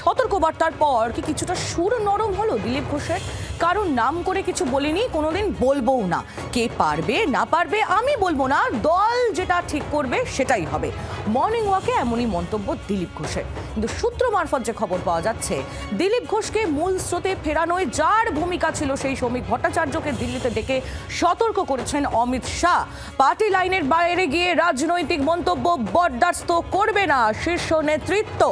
সতর্কবার্তার পর কি কিছুটা সুর নরম হলো দিলীপ ঘোষের? কারণ নাম করে কিছু বলিনি, কোনোদিন বলবোও না। কে পারবে, না পারবে, আমি বলব না। দল যেটা ঠিক করবে, সেটাই হবে। মর্নিং ওয়াকে এমনই মন্তব্য দিলীপ ঘোষের। কিন্তু সূত্র মারফত যে খবর পাওয়া যাচ্ছে, দিলীপ ঘোষকে মূল স্রোতে ফেরানোয় যার ভূমিকা ছিল সেই শ্রমিক ভট্টাচার্যকে দিল্লিতে ডেকে সতর্ক করেছেন অমিত শাহ। পার্টি লাইনের বাইরে গিয়ে রাজনৈতিক মন্তব্য বরদাস্ত করবে না শীর্ষ নেতৃত্ব।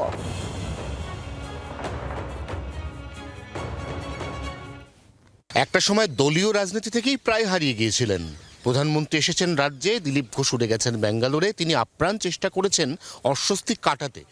একটা সময় দলীয় রাজনীতি থেকেই প্রায় হারিয়ে গিয়েছিলেন। প্রধানমন্ত্রী এসেছেন রাজ্যে, দিলীপ ঘোষ উড়ে গেছেন ব্যাঙ্গালোরে, তিনি আপ্রাণ চেষ্টা করেছেন অস্বস্তি কাটাতে।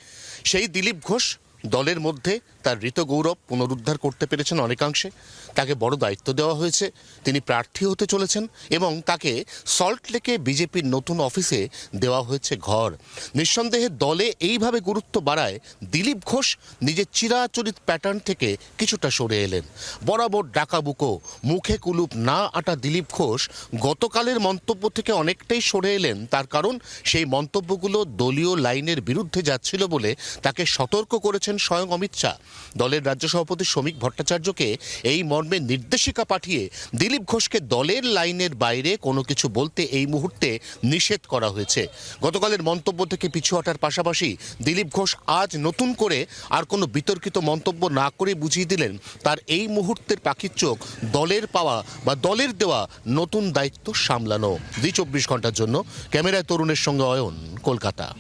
সেই দিলীপ ঘোষ দলের মধ্যে তার ঋত গৌরব পুনরুদ্ধার করতে পেরেছেন অনেকাংশে। তাকে বড় দায়িত্ব দেওয়া হয়েছে। তিনি প্রার্থী হতে চলেছেন এবং তাকে সল্ট লেকে বিজেপির নতুন অফিসে দেওয়া হয়েছে ঘর। নিঃসন্দেহে দলে এইভাবে গুরুত্ব বাড়ায় দিলীপ ঘোষ নিজের চিরাচরিত প্যাটার্ন থেকে কিছুটা সরে এলেন। বরাবর ডাকাবুকো মুখে কুলুপ না আটা দিলীপ ঘোষ গতকালের মন্তব্য থেকে অনেকটাই সরে এলেন। তার কারণ সেই মন্তব্যগুলো দলীয় লাইনের বিরুদ্ধে যাচ্ছিল বলে তাকে সতর্ক করেছেন স্বয়ং অমিত শাহ। দলের রাজ্য সভাপতি শ্রমিক ভট্টাচার্যকে এই মর্মে নির্দেশিকা পাঠিয়ে দিলীপ ঘোষকে দলের লাইনের বাইরে কোনো কিছু বলতে এই মুহূর্তে নিষেধ করা হয়েছে। গতকালের মন্তব্য থেকে পিছু হটার পাশাপাশি দিলীপ ঘোষ আজ নতুন করে আর কোনো বিতর্কিত মন্তব্য না করে বুঝিয়ে দিলেন তার এই মুহূর্তের পাখির চোখ দলের পাওয়া বা দলের দেওয়া নতুন দায়িত্ব সামলানো। দুই চব্বিশ ঘণ্টার জন্য। ক্যামেরায় তরুণের সঙ্গে অয়ন, কলকাতা।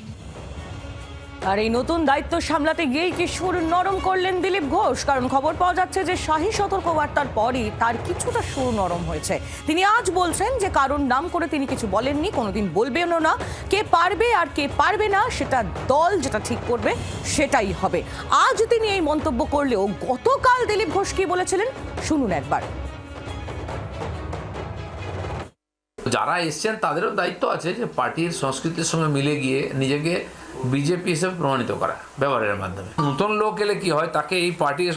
আর এই নতুন দায়িত্ব সামলাতে গিয়েই কি সুর নরম করলেন দিলীপ ঘোষ। কারণ খবর পাওয়া যাচ্ছে যে শাহী সতর্কবার্তার পরই তার কিছুটা সুর নরম হয়েছে। তিনি আজ বলছেন যে কারণ নাম করে তিনি কিছু বলেননি, কোনোদিন বলবেনও না। কে পারবে আর কে পারবে না, সেটা দল যেটা ঠিক করবে, সেটাই হবে। আজ তিনি এই মন্তব্য করলেও গতকাল দিলীপ ঘোষ কি বলেছিলেন, শুনুন একবার। যারা এসছেন তাদেরও দায়িত্ব আছে যে পার্টির সংস্কৃতির সঙ্গে মিলে গিয়ে নিজেকে বিজেপি হিসেবে প্রমাণিত করা ব্যবহারের মাধ্যমে। নতুন লোক এলে কি হয়? তাকে এই পার্টির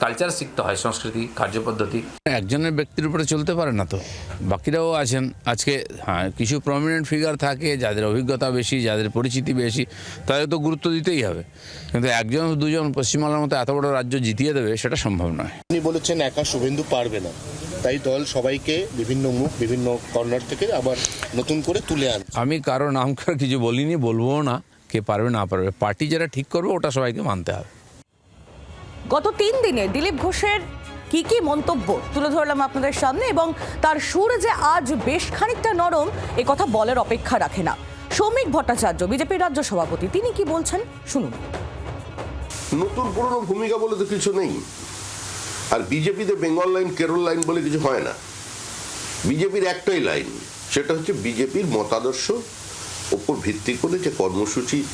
কালচার শিখতে হয় সংস্কৃতি কার্যপদ্ধতি। একজনের ব্যক্তির উপরে চলতে পারে না তো। বাকিরাও আছেন। আজকে হ্যাঁ কিছু প্রমিনেন্ট ফিগার থাকে যাদের অভিজ্ঞতা বেশি যাদের পরিচিতি বেশি তাদের তো গুরুত্ব দিতেই হবে। কিন্তু একজন দুজন পশ্চিমবাংলার মতো এত বড় রাজ্য জিতিয়ে দেবে সেটা সম্ভব নয়। তিনি বলেছেন একা শুভেন্দু পারবে না। তাই দল সবাইকে বিভিন্ন মুখ বিভিন্ন কর্নার থেকে আবার নতুন করে তুলে আন আমি কারও নাম করে কিছু বলিনি বলব না। কে পারবে না পারবে পার্টি যেটা ঠিক করবে ওটা সবাইকে মানতে হবে। গত তিন দিনে দিলীপ ঘোষের কি কি মন্তব্য তুলে ধরলাম আপনাদের সামনে এবং তার সুর যে আজ বেশ খানিকটা নরম এ কথা বলার অপেক্ষা রাখে না। সৌমিক ভট্টাচার্য বিজেপির রাজ্য সভাপতি তিনি কি বলছেন? শুনুন। নতুন পুরনো ভূমিকা বলে তো কিছু নেই। আর বিজেপিতে বেঙ্গল লাইন কেরল লাইন বলে কিছু হয় না। বিজেপির একটাই লাইন সেটা হচ্ছে বিজেপির মতাদর্শ ওপর ভিত্তি করে যে কর্মসূচি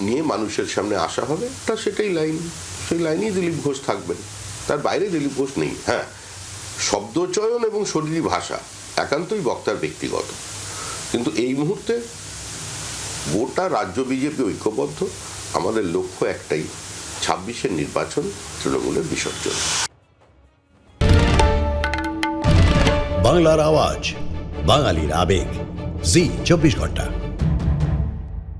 নিয়ে মানুষের সামনে আসা হবে, তা সেটাই লাইন। সেই লাইনেই দিলীপ ঘোষ থাকবেন। তার বাইরে দিলীপ ঘোষ নেই হ্যাঁ। শব্দচয়ন এবং শরীরী ভাষা একান্তই বক্তার ব্যক্তিগত। কিন্তু এই মুহূর্তে গোটা রাজ্য বিজেপি ঐক্যবদ্ধ, আমাদের লক্ষ্য একটাই, ছাব্বিশের নির্বাচন তৃণমূলের বিসর্জন। বাংলার আওয়াজ, বাঙালির আবেগ। জি চব্বিশ ঘণ্টা।